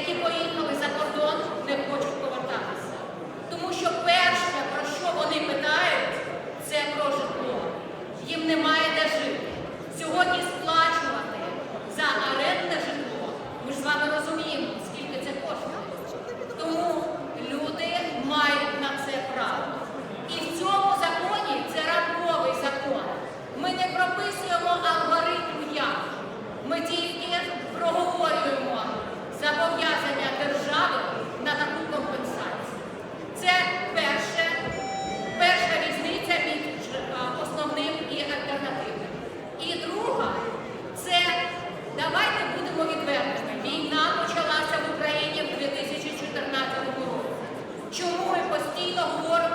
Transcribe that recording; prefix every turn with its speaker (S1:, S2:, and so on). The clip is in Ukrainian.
S1: які поїхали за кордон, не хочуть повертатися. Тому що перше, про що вони питають, це про житло. Їм немає де жити. Сьогодні сплачувати за арендне житло. Ми ж з вами розуміємо, скільки це коштує. Тому люди мають на це право. І в цьому законі це рамковий закон. Ми не прописуємо. Tuh.